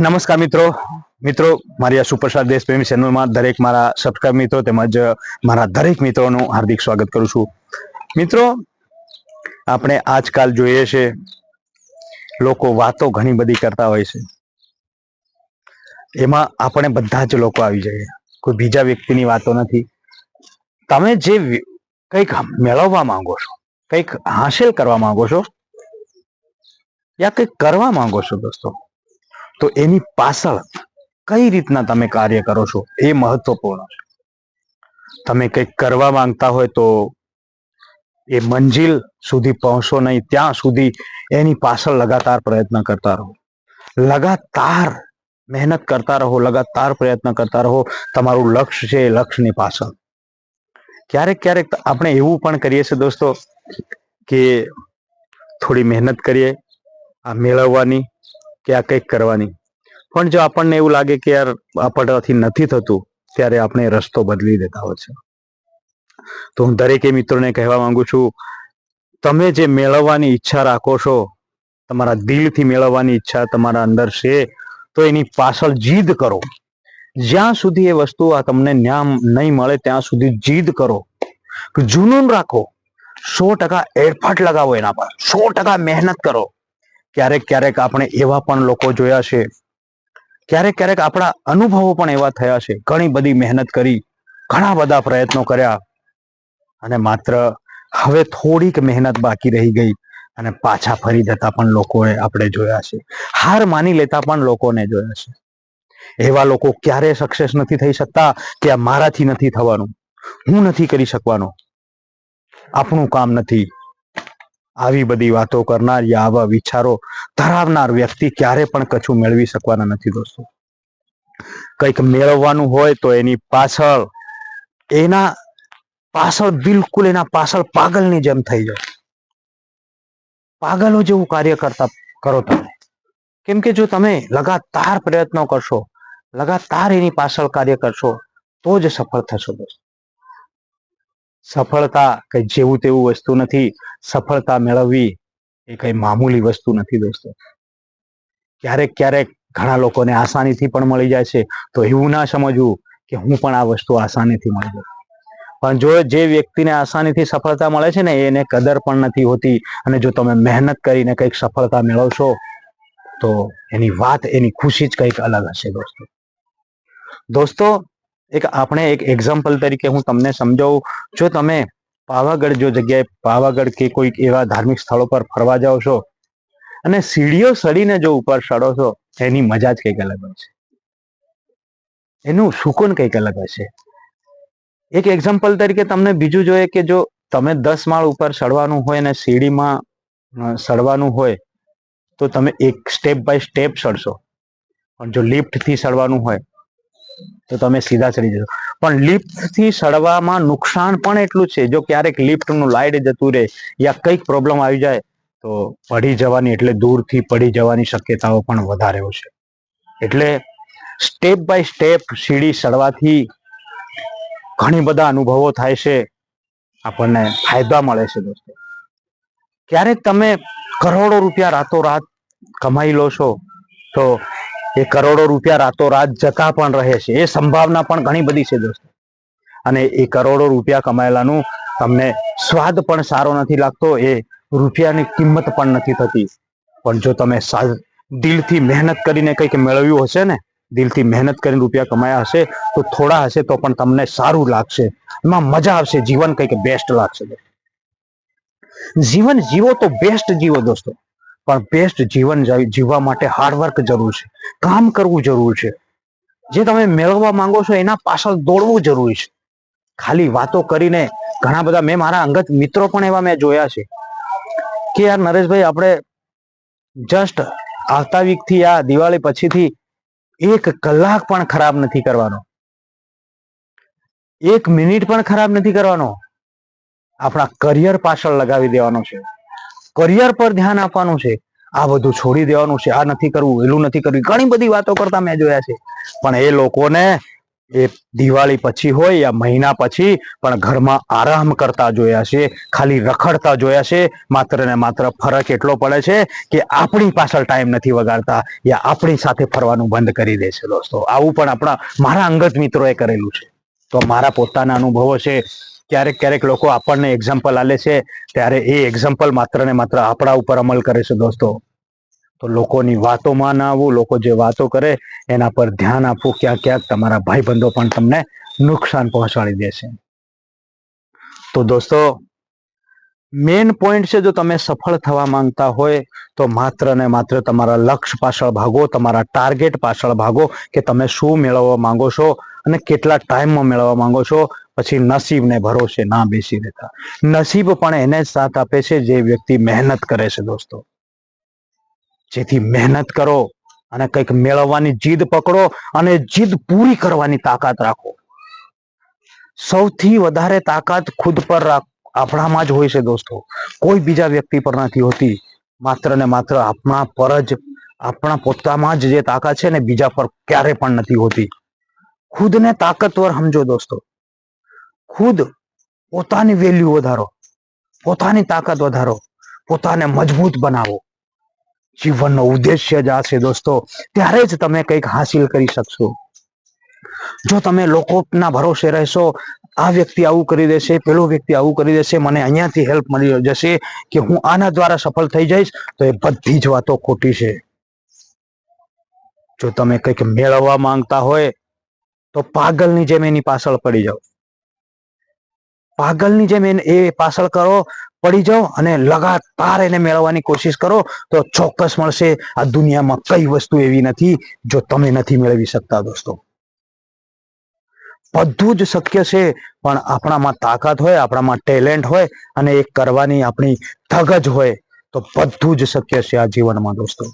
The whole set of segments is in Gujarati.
નમસ્કાર મિત્રો. મિત્રો, મારી આ સુપરસ્ટાર દેશપ્રેમી ચેનલમાં દરેક મારા સબસ્ક્રાઈબ મિત્રો તેમજ મારા દરેક મિત્રોનું હાર્દિક સ્વાગત કરું છું. મિત્રો, આપણે આજકાલ જોઈએ છે, લોકો વાતો ઘણી બધી કરતા હોય છે. એમાં આપણે બધા જ લોકો આવી જઈએ. કોઈ બીજા વ્યક્તિની વાતો નથી. તમે જે કંઈક મેળવવા માંગો છો, કંઈક હાંસિલ કરવા માંગો છો, યા કંઈક કરવા માંગો છો દોસ્તો તો એની પાછળ કઈ રીતના તમે કાર્ય કરો છો એ મહત્વપૂર્ણ તમે કંઈક કરવા માંગતા હોય તો એ મંજિલ સુધી પહોંચો નહીં, ત્યાં સુધી એની પાછળ લગાતાર પ્રયત્ન કરતા રહો. લગાતાર મહેનત કરતા રહો, લગાતાર પ્રયત્ન કરતા રહો, તમારું લક્ષ્ય છે એ લક્ષ્યની પાછળ. ક્યારેક ક્યારેક આપણે એવું પણ કરીએ છીએ દોસ્તો કે થોડી મહેનત કરીએ, આ મેળવવાની કે આ કંઈક કરવાની. પણ જો આપણને એવું લાગે કે યાર આપણાથી નથી થતું, ત્યારે આપણે રસ્તો બદલી દેતા હોય છે. તો હું દરેકે મિત્રોને કહેવા માંગુ છું, તમે જે મેળવવાની ઈચ્છા રાખો છો, તમારા દિલથી મેળવવાની ઈચ્છા તમારા અંદર છે, તો એની પાછળ જીદ કરો. જ્યાં સુધી એ વસ્તુ આ તમને ન્યામ નહીં મળે, ત્યાં સુધી જીદ કરો. જુનૂન રાખો. સો ટકા એડફાટ લગાવો એના પર. સો ટકા મહેનત કરો. ક્યારેક ક્યારેક આપણે એવા પણ લોકો જોયા છે. ક્યારેક ક્યારેક આપણા અનુભવો પણ એવા થયા છે. ઘણી બધી મહેનત કરી, ઘણા બધા પ્રયત્નો કર્યા અને માત્ર હવે થોડીક મહેનત બાકી રહી ગઈ અને પાછા ફરી જતા પણ લોકોએ આપણે જોયા છે. હાર માની લેતા પણ લોકોને જોયા છે. એવા લોકો ક્યારે સક્સેસ નથી થઈ શકતા કે આ મારાથી નથી થવાનું. હું નથી કરી શકવાનો. આપણું કામ નથી. આવી બધી વાતો કરનાર યા આવા વિચારો ધરાવનાર વ્યક્તિ ક્યારે પણ કશું મેળવી શકવાના નથી દોસ્તો. કંઈક મેળવવાનું હોય તો એની પાછળ, એના પાછળ બિલકુલ એના પાછળ પાગલની જેમ થઈ જાય પાગલો જેવું કાર્ય કરતા, કરો તમે. કેમ કે જો તમે લગાતાર પ્રયત્નો કરશો, લગાતાર એની પાછળ કાર્ય કરશો, તો જ સફળ થશો દોસ્તો. સફળતા કઈ જેવું તેવું વસ્તુ નથી. સફળતા મેળવવી એ કઈ મામૂલી વસ્તુ નથી દોસ્તો. ક્યારેક ક્યારેક ઘણા લોકોને આસાનીથી પણ મળી જાય છે. તો એવું ના સમજવું કે હું પણ આ વસ્તુ આસાનીથી મળી જાય પણ જો જે વ્યક્તિને આસાનીથી સફળતા મળે છે ને એને કદર પણ નથી હોતી. અને જો તમે મહેનત કરીને કંઈક સફળતા મેળવશો, તો એની વાત, એની ખુશી જ કંઈક અલગ હશે દોસ્તો. દોસ્તો એક આપણે એક એક્ઝામ્પલ તરીકે હું તમને સમજાવું. જો તમે પાવાગઢ જો જગ્યાએ પાવાગઢ કે કોઈક એવા ધાર્મિક સ્થળો પર ફરવા જાઓ છો અને સીડીઓ સડીને જો ઉપર ચડો છો, એની મજા જ કંઈક અલગ હોય છે. એનું સુકૂન કંઈક અલગ હશે એક એક્ઝામ્પલ તરીકે તમને બીજું જોઈએ કે જો તમે દસ માળ ઉપર ચડવાનું હોય અને સીડીમાં સડવાનું હોય, તો તમે એક સ્ટેપ બાય સ્ટેપ ચડશો. પણ જો લિફ્ટથી સડવાનું હોય તો તમે સીધા ચડી જશો. પણ લિફ્ટથી ચડવામાં નુકસાન પણ એટલું છે, જો ક્યારેક લિફ્ટનું લાઇટ જતું રહે યા કંઈક પ્રોબ્લેમ આવી જાય, તો પડી જવાની એટલે દૂરથી પડી જવાની શક્યતાઓ પણ વધારે છે. એટલે સ્ટેપ બાય સ્ટેપ સીડી ચડવાથી ઘણી બધા અનુભવો થાય છે, આપણને ફાયદા મળે છે દોસ્તો. ક્યારેક તમે કરોડો રૂપિયા રાતોરાત કમાઈ લો છો, તો એ કરોડો રૂપિયા રાતોરાત જતા પણ રહે છે. એ સંભાવના પણ ઘણી બધી છે દોસ્તો. અને એ કરોડો રૂપિયા કમાયેલાનું તમને સ્વાદ પણ સારો નથી લાગતો, એ રૂપિયાની કિંમત પણ નથી થતી. પણ જો તમે દિલથી મહેનત કરીને કંઈક મેળવ્યું હશે ને, દિલથી મહેનત કરીને રૂપિયા કમાયા હશે, તો થોડા હશે તો પણ તમને સારું લાગશે. એમાં મજા આવશે, જીવન કંઈક બેસ્ટ લાગશે. જીવન જીવો તો બેસ્ટ જીવો દોસ્તો. પણ બેસ્ટ જીવન જીવવા માટે હાર્ડવર્ક જરૂર છે. કામ કરવું જરૂર છે. જે તમે મેળવવા માંગો છો એના પાછળ દોડવું જરૂરી છે. ખાલી વાતો કરીને ઘણા બધા મેં મારા અંગત મિત્રો પણ એવા મેં જોયા છે. કે યાર નરેશભાઈ, આપણે જસ્ટ આવતા વીકથી આ દિવાળી પછીથી એક કલાક પણ ખરાબ નથી કરવાનો. એક મિનિટ પણ ખરાબ નથી કરવાનો. આપણા કરિયર પાછળ લગાવી દેવાનો છે. કરિયર પર ધ્યાન આપવાનું છે. આ બધું છોડી દેવાનું છે. આ નથી કરવું, એલું નથી કરવું. ઘણી બધી વાતો કરતા મેં જોયા છે. પણ એ લોકોને એ દિવાળી પછી હોય યા મહિના પછી પણ ઘરમાં આરામ કરતા જોયા છે, ખાલી રખડતા જોયા છે. માત્ર ને માત્ર ફરક એટલો પડે છે કે આપણી પાછળ ટાઈમ નથી વગાડતા યા આપણી સાથે ફરવાનું બંધ કરી દે છે દોસ્તો. આવું પણ આપણા મારા અંગત મિત્રોએ કરેલું છે. તો મારા પોતાના અનુભવો છે. ક્યારેક ક્યારેક લોકો આપણને એક્ઝામ્પલ આલે છે, ત્યારે એ એક્ઝામ્પલ માત્ર ને માત્ર આપણા ઉપર અમલ કરે છે દોસ્તો. તો લોકોની વાતોમાં ના આવવું લોકો જે વાતો કરે, એના પર ધ્યાન આપવું, ક્યાંક ક્યાંક તમારા ભાઈબંધો પણ તમને નુકસાન પહોંચાડી દેશે તો દોસ્તો મેઇન પોઈન્ટ છે જો તમે સફળ થવા માંગતા હોય, તો માત્ર ને માત્ર તમારા લક્ષ્ય પાછળ ભાગો, તમારા ટાર્ગેટ પાછળ ભાગો કે તમે શું મેળવવા માંગો છો અને કેટલા ટાઈમમાં મેળવવા માંગો છો પછી નસીબને ભરોસે ના બેસી રહેતા. નસીબ પણ એને જ સાથ આપે છે જે વ્યક્તિ મહેનત કરે છે દોસ્તો. જેથી મહેનત કરો અને કંઈક મેળવવાની જીદ પકડો અને જીદ પૂરી કરવાની તાકાત રાખો. સૌથી વધારે તાકાત ખુદ પર આપણામાં જ હોય છે દોસ્તો. કોઈ બીજા વ્યક્તિ પર નથી હોતી. માત્ર ને માત્ર આપણા પર જ, આપણા પોતામાં જ જે તાકાત છે ને બીજા પર ક્યારે પણ નથી હોતી. ખુદને તાકતવર સમજો દોસ્તો. ખુદ પોતાની વેલ્યુ વધારો, પોતાની તાકાત વધારો, પોતાને મજબૂત બનાવો. જીવનનો ઉદ્દેશ્ય જ આ છે દોસ્તો. ત્યારે જ તમે કંઈક હાસિલ કરી શકશો. જો તમે લોકોના ભરોસે રહેશો, આ વ્યક્તિ આવું કરી દેશે, પેલો વ્યક્તિ આવું કરી દેશે, મને અહીંયાથી હેલ્પ મળી જશે કે હું આના દ્વારા સફળ થઈ જઈશ, તો એ બધી જ વાતો ખોટી છે. જો તમે કંઈક મેળવવા માંગતા હોય, તો પાગલની જેમ એની પાછળ પડી જાઓ. પાગલની જેમ એ પાછળ કરો, પડી જાઓ અને લગાતાર એને મેળવવાની કોશિશ કરો, તો ચોક્કસ મળશે આ દુનિયામાં કઈ વસ્તુ એવી નથી જો તમે નથી મેળવી શકતા દોસ્તો. બધું જ શક્ય છે, પણ આપણામાં તાકાત હોય, આપણામાં ટેલેન્ટ હોય અને એ કરવાની આપણી ધગજ હોય, તો બધું જ શક્ય છે આ જીવનમાં દોસ્તો.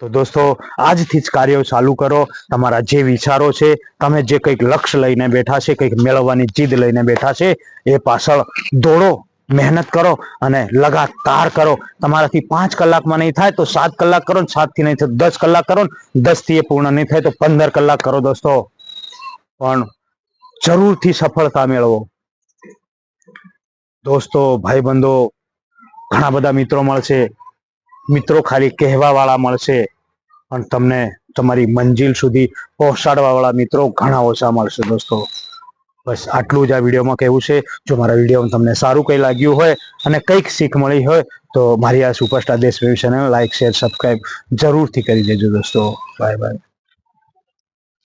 તો દોસ્તો, આજથી જ કાર્યો ચાલુ કરો. તમારા જે વિચારો છે, તમે જે કંઈક લક્ષ્ય લઈને બેઠા છે, કંઈક મેળવવાની જીદ લઈને બેઠા છે, એ પાછળ દોડો, મહેનત કરો અને લગાતાર કરો. તમારાથી પાંચ કલાકમાં નહીં થાય તો સાત કલાક કરો સાતથી નહીં થાય દસ કલાક કરો દસથી એ પૂર્ણ નહીં થાય તો પંદર કલાક કરો દોસ્તો. પણ જરૂરથી સફળતા મેળવો. દોસ્તો, ભાઈબંધો, ઘણા બધા મિત્રો મળશે. મિત્રો ખાલી કહેવા વાળા મળશે પણ તમને તમારી મંજિલ સુધી પહોંચાડવા વાળા મિત્રો ઘણા ઓછા મળશે દોસ્તો. બસ આટલું જ આ વિડીયોમાં કહેવું છે. જો મારા વિડીયોમાં તમને સારું કંઈ લાગ્યું હોય અને કંઈક શીખ મળી હોય તો મારી આ સુપરસ્ટાર દેશ ચેનલ લાઇક શેર, સબસ્ક્રાઈબ જરૂરથી કરી દેજો દોસ્તો. Bye bye.